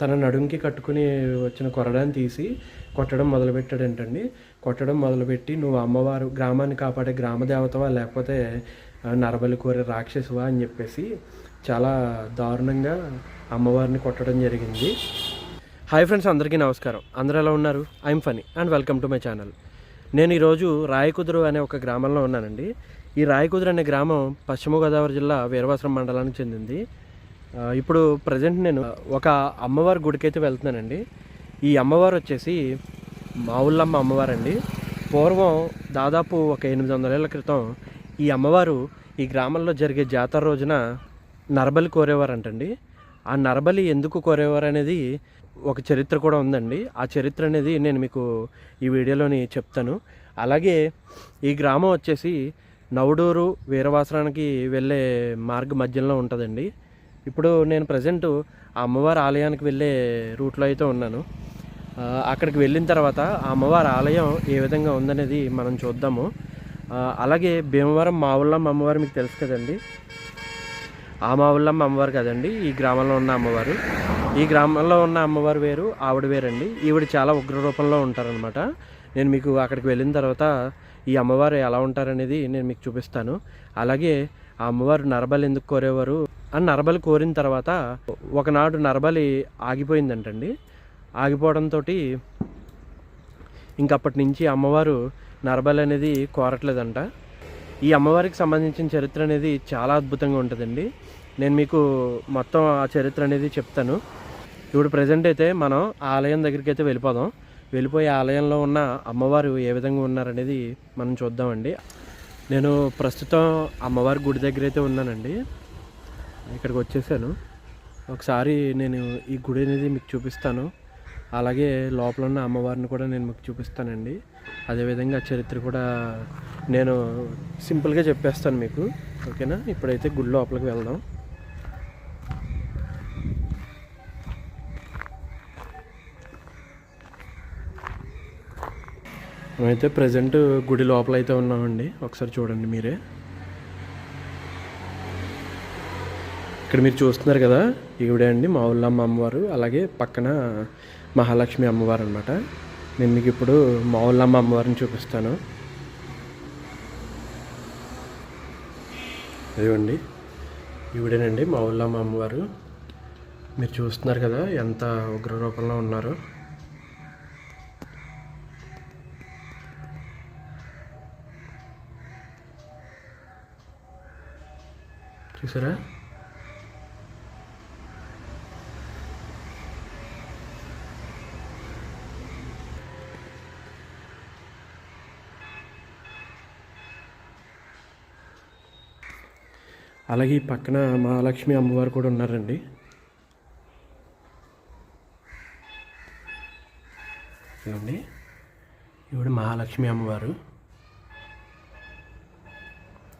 తన నడుంకి కట్టుకుని వచ్చిన కొరడాన్ని తీసి కొట్టడం మొదలుపెట్టాడంటండి. కొట్టడం మొదలుపెట్టి నువ్వు అమ్మవారు గ్రామాన్ని కాపాడే గ్రామ దేవతవా లేకపోతే నరబలి కోరే రాక్షసువా అని చెప్పేసి చాలా దారుణంగా అమ్మవారిని కొట్టడం జరిగింది. హాయ్ ఫ్రెండ్స్ అందరికీ నమస్కారం. అందరూ ఎలా ఉన్నారు? I'm Phani and welcome to my channel. నేను ఈరోజు రాయకుదురు అనే ఒక గ్రామంలో ఉన్నానండి. ఈ రాయకుదురు అనే గ్రామం పశ్చిమ గోదావరి జిల్లా వీరవాసరం మండలానికి చెందింది. ఇప్పుడు ప్రజెంట్ నేను ఒక అమ్మవారి గుడికైతే వెళ్తున్నానండి. ఈ అమ్మవారు వచ్చేసి మావుల్లమ్మ అమ్మవారు అండి పూర్వం దాదాపు ఒక ఎనిమిది వందల ఏళ్ళ క్రితం ఈ అమ్మవారు ఈ గ్రామంలో జరిగే జాతర రోజున నరబలి కోరేవారంటండి. ఆ నరబలి ఎందుకు కోరేవారు అనేది ఒక చరిత్ర కూడా ఉందండి. ఆ చరిత్ర అనేది నేను మీకు ఈ వీడియోలోని చెప్తాను. అలాగే ఈ గ్రామం వచ్చేసి నవడూరు వీరవాసరానికి వెళ్ళే మార్గ మధ్యలో ఉంటుందండి. ఇప్పుడు నేను ప్రజెంట్ ఆ అమ్మవారి ఆలయానికి వెళ్ళే రూట్లో అయితే ఉన్నాను. అక్కడికి వెళ్ళిన తర్వాత ఆ అమ్మవారి ఆలయం ఏ విధంగా ఉందనేది మనం చూద్దాము. అలాగే భీమవరం మావుళ్ళమ్మ అమ్మవారు మీకు తెలుసు కదండి. ఆ మావుళ్ళమ్మ అమ్మవారు కదండి ఈ గ్రామంలో ఉన్న అమ్మవారు. ఈ గ్రామంలో ఉన్న అమ్మవారు వేరు ఆవిడ వేరండి. ఈవిడ చాలా ఉగ్ర రూపంలో ఉంటారనమాట నేను మీకు అక్కడికి వెళ్ళిన తర్వాత ఈ అమ్మవారు ఎలా ఉంటారనేది నేను మీకు చూపిస్తాను. అలాగే ఆ అమ్మవారు నరబలు ఎందుకు కోరేవారు? ఆ నరబలి కోరిన తర్వాత ఒకనాడు నరబలి ఆగిపోయిందంటండి. ఆగిపోవడంతో ఇంకప్పటి నుంచి అమ్మవారు నరబలి అనేది కోరట్లేదంట. ఈ అమ్మవారికి సంబంధించిన చరిత్ర అనేది చాలా అద్భుతంగా ఉంటుందండి. నేను మీకు మొత్తం ఆ చరిత్ర అనేది చెప్తాను. ఇప్పుడు ప్రజెంట్ అయితే మనం ఆలయం దగ్గరికి అయితే వెళ్ళిపోదాం. వెళ్ళిపోయి ఆలయంలో ఉన్న అమ్మవారు ఏ విధంగా ఉన్నారనేది మనం చూద్దామండి. నేను ప్రస్తుతం అమ్మవారి గుడి దగ్గర అయితే ఉన్నానండి. ఇక్కడికి వచ్చేసాను ఒకసారి నేను ఈ గుడి అనేది మీకు చూపిస్తాను. అలాగే లోపల ఉన్న అమ్మవారిని కూడా నేను మీకు చూపిస్తానండి. అదేవిధంగా చరిత్ర కూడా నేను సింపుల్గా చెప్పేస్తాను మీకు. ఓకేనా? ఇప్పుడైతే గుడి లోపలికి వెళ్దాం. మేమైతే ప్రజెంట్ గుడి లోపల అయితే ఉన్నామండి. ఒకసారి చూడండి మీరే. ఇక్కడ మీరు చూస్తున్నారు కదా ఈవిడే అండి మా ఊళ్ళమ్మ అమ్మవారు అలాగే పక్కన మహాలక్ష్మి అమ్మవారు అనమాట నేను మీకు ఇప్పుడు మా ఊళ్ళమ్మ అమ్మవారిని చూపిస్తాను. అదేవండి ఈవిడేనండి మా ఊళ్ళమ్మ అమ్మవారు. మీరు చూస్తున్నారు కదా ఎంత ఉగ్ర రూపంలో ఉన్నారు. చూసారా? అలాగే ఈ పక్కన మహాలక్ష్మి అమ్మవారు కూడా ఉన్నారండి. ఇవ్వండి ఇవిడ మహాలక్ష్మి అమ్మవారు.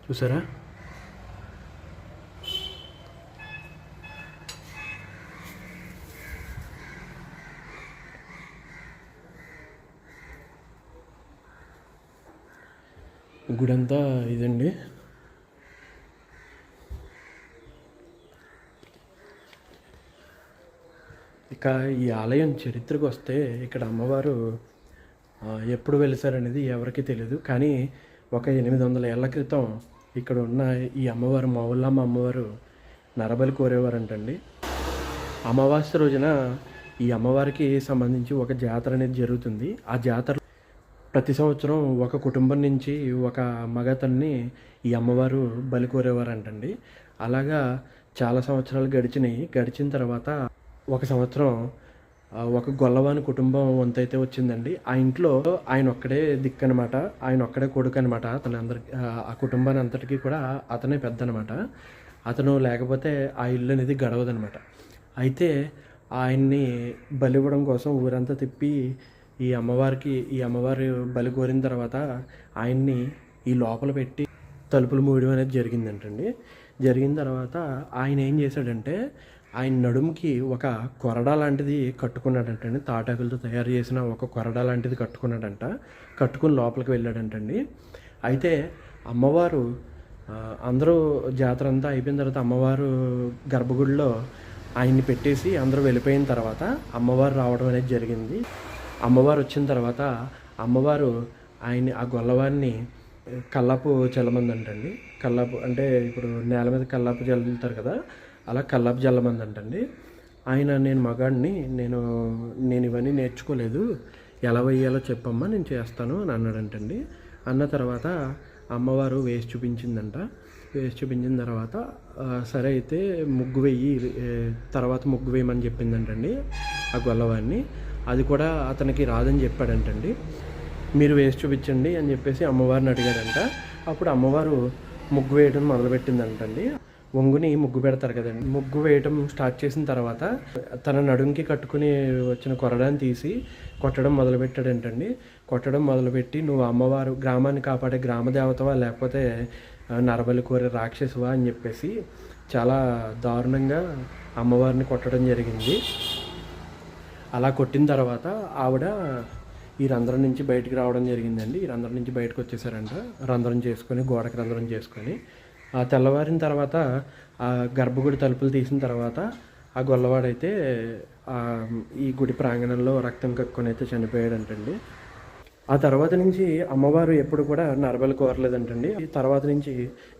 చూసారా? గుడంతా ఇదండి. ఇక ఈ ఆలయం చరిత్రకు వస్తే ఇక్కడ అమ్మవారు ఎప్పుడు వెలిసారనేది ఎవరికీ తెలియదు కానీ ఒక ఎనిమిది వందల ఏళ్ళ క్రితం ఇక్కడ ఉన్న ఈ అమ్మవారు మా ఊళ్ళమ్మ అమ్మవారు నరబలి కోరేవారంటండి. అమావాస్య రోజున ఈ అమ్మవారికి సంబంధించి ఒక జాతర అనేది జరుగుతుంది. ఆ జాతర ప్రతి సంవత్సరం ఒక కుటుంబం నుంచి ఒక మగతన్ని ఈ అమ్మవారు బలి కోరేవారంటండి. అలాగా చాలా సంవత్సరాలు గడిచినాయి. గడిచిన తర్వాత ఒక సంవత్సరం ఒక గొల్లవాని కుటుంబం వంతైతే వచ్చిందండి. ఆ ఇంట్లో ఆయన ఒక్కడే దిక్కు అనమాట ఆయన ఒక్కడే కొడుకు అనమాట అతని అందరికి ఆ కుటుంబాన్ని అంతటికీ కూడా అతనే పెద్ద అనమాట అతను లేకపోతే ఆ ఇల్లు అనేది గడవదనమాట. అయితే ఆయన్ని బలి ఇవ్వడం కోసం ఊరంతా తిప్పి ఈ అమ్మవారికి ఈ అమ్మవారి బలి కోరిన తర్వాత ఆయన్ని ఈ లోపల పెట్టి తలుపులు మూయడం అనేది జరిగిందంటండి. జరిగిన తర్వాత ఆయన ఏం చేశాడంటే ఆయన నడుముకి ఒక కొరడా లాంటిది కట్టుకున్నాడంటండి. తాటాకులతో తయారు చేసిన ఒక కొరడా లాంటిది కట్టుకున్నాడంట. కట్టుకుని లోపలికి వెళ్ళాడంటండి. అయితే అమ్మవారు అందరూ జాతర అంతా అయిపోయిన తర్వాత అమ్మవారు గర్భగుడిలో ఆయన్ని పెట్టేసి అందరూ వెళ్ళిపోయిన తర్వాత అమ్మవారు రావడం అనేది జరిగింది. అమ్మవారు వచ్చిన తర్వాత అమ్మవారు ఆయన ఆ గొల్లవారిని కల్లాపు చల్లమందంటండి. కల్లాపు అంటే ఇప్పుడు నేల మీద కల్లాపు చల్లుతారు కదా అలా కల్లాపు చల్లమందంటండి ఆయన నేను మగాడిని నేను నేను ఇవన్నీ నేర్చుకోలేదు. ఎలా వేయాలో చెప్పమ్మా నేను చేస్తాను అని అన్నాడంటండి. అన్న తర్వాత అమ్మవారు వేసి చూపించిందంట. వేసి చూపించిన తర్వాత సరే అయితే ముగ్గు వెయ్యి తర్వాత ముగ్గు వేయమని చెప్పిందంటండి ఆ గొల్లవాడిని. అది కూడా అతనికి రాదని చెప్పాడంటండి. మీరు వేసి చూపించండి అని చెప్పేసి అమ్మవారిని అడిగాడంట. అప్పుడు అమ్మవారు ముగ్గు వేయడం మొదలుపెట్టిందంటండి. వంగుని ముగ్గు పెడతారు కదండి. ముగ్గు వేయటం స్టార్ట్ చేసిన తర్వాత తన నడుంకి కట్టుకుని వచ్చిన కొరడాన్ని తీసి కొట్టడం మొదలుపెట్టాడంటండి. కొట్టడం మొదలుపెట్టి నువ్వు అమ్మవారు గ్రామాన్ని కాపాడే గ్రామ దేవతవా లేకపోతే నరబలి కోరే రాక్షసువా అని చెప్పేసి చాలా దారుణంగా అమ్మవారిని కొట్టడం జరిగింది. అలా కొట్టిన తర్వాత ఆవిడ ఈ రంధ్రం నుంచి బయటకు రావడం జరిగిందండి. ఈ రంధ్రం నుంచి బయటకు వచ్చేసారంట. రంధ్రం చేసుకొని గోడకి రంధ్రం చేసుకొని ఆ తెల్లవారిన తర్వాత ఆ గర్భగుడి తలుపులు తీసిన తర్వాత ఆ గొల్లవాడైతే ఈ గుడి ప్రాంగణంలో రక్తం కక్కుని అయితే చనిపోయాడంటండి. ఆ తర్వాత నుంచి అమ్మవారు ఎప్పుడు కూడా నరబలు కోరలేదంటండి. ఈ తర్వాత నుంచి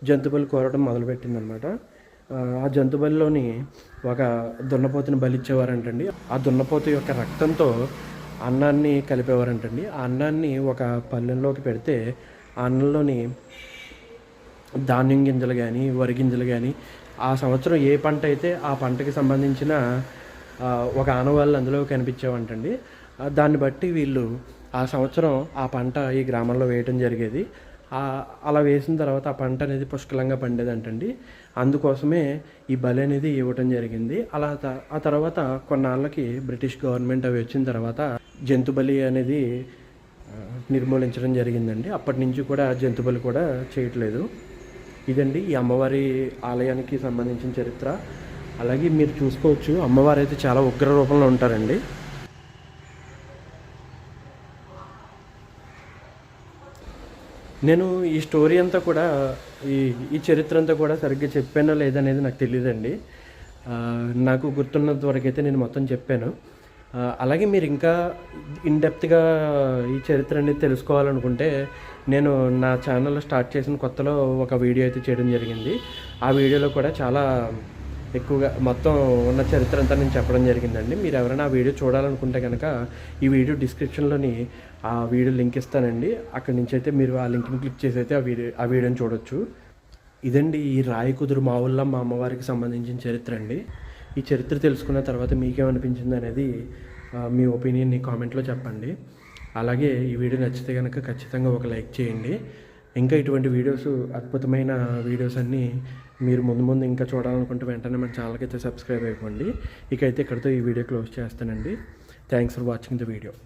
జంతుబలి కోరడం మొదలుపెట్టిందనమాట. ఆ జంతుబలిలోని ఒక దున్నపోతుని బలిచ్చేవారంటండి. ఆ దున్నపోతు యొక్క రక్తంతో అన్నాన్ని కలిపేవారంటండి. ఆ అన్నాన్ని ఒక పల్లెంలోకి పెడితే ఆ అన్నంలోని ధాన్యం గింజలు కానీ వరి గింజలు కానీ ఆ సంవత్సరం ఏ పంట అయితే ఆ పంటకి సంబంధించిన ఒక ఆనవాళ్ళు అందులో కనిపించేవంటండి. దాన్ని బట్టి వీళ్ళు ఆ సంవత్సరం ఆ పంట ఈ గ్రామంలో వేయటం జరిగేది. అలా వేసిన తర్వాత ఆ పంట అనేది పుష్కలంగా పండేదంటండి. అందుకోసమే ఈ బలి అనేది ఇవ్వటం జరిగింది. అలా త- ఆ తర్వాత కొన్నాళ్ళకి బ్రిటిష్ గవర్నమెంట్ అవి వచ్చిన తర్వాత జంతు బలి అనేది నిర్మూలించడం జరిగిందండి. అప్పటి నుంచి కూడా జంతు బలి కూడా చేయట్లేదు. ఇదండి ఈ అమ్మవారి ఆలయానికి సంబంధించిన చరిత్ర. అలాగే మీరు చూసుకోవచ్చు అమ్మవారు అయితే చాలా ఉగ్ర రూపంలో ఉంటారండి. నేను ఈ స్టోరీ అంతా కూడా ఈ ఈ చరిత్ర అంతా కూడా సరిగ్గా చెప్పానో లేదనేది నాకు తెలియదండి నాకు గుర్తున్నంత వరకు అయితే నేను మొత్తం చెప్పాను. అలాగే మీరు ఇంకా ఇన్డెప్త్గా ఈ చరిత్ర అనేది తెలుసుకోవాలనుకుంటే నేను నా ఛానల్ స్టార్ట్ చేసిన కొత్తలో ఒక వీడియో అయితే చేయడం జరిగింది. ఆ వీడియోలో కూడా చాలా ఎక్కువగా మొత్తం ఉన్న చరిత్ర అంతా నేను చెప్పడం జరిగిందండి. మీరు ఎవరైనా ఆ వీడియో చూడాలనుకుంటే కనుక ఈ వీడియో డిస్క్రిప్షన్లోని ఆ వీడియో లింక్ ఇస్తానండి. అక్కడి నుంచి అయితే మీరు ఆ లింక్ని క్లిక్ చేసి అయితే ఆ వీడియో ఆ వీడియోని చూడొచ్చు. ఇదండి ఈ రాయి కుదురు మా ఊళ్ళో మా అమ్మవారికి సంబంధించిన చరిత్ర అండి. ఈ చరిత్ర తెలుసుకున్న తర్వాత మీకేమనిపించింది అనేది మీ ఒపీనియన్ని కామెంట్లో చెప్పండి. అలాగే ఈ వీడియో నచ్చితే కనుక ఖచ్చితంగా ఒక లైక్ చేయండి. ఇంకా ఇటువంటి వీడియోస్ అద్భుతమైన వీడియోస్ అన్నీ మీరు ముందు ముందు ఇంకా చూడాలనుకుంటే వెంటనే మన ఛానల్కి అయితే సబ్స్క్రైబ్ అయిపోండి. ఇకైతే ఇక్కడితో ఈ వీడియో క్లోజ్ చేస్తానండి. Thanks for watching the video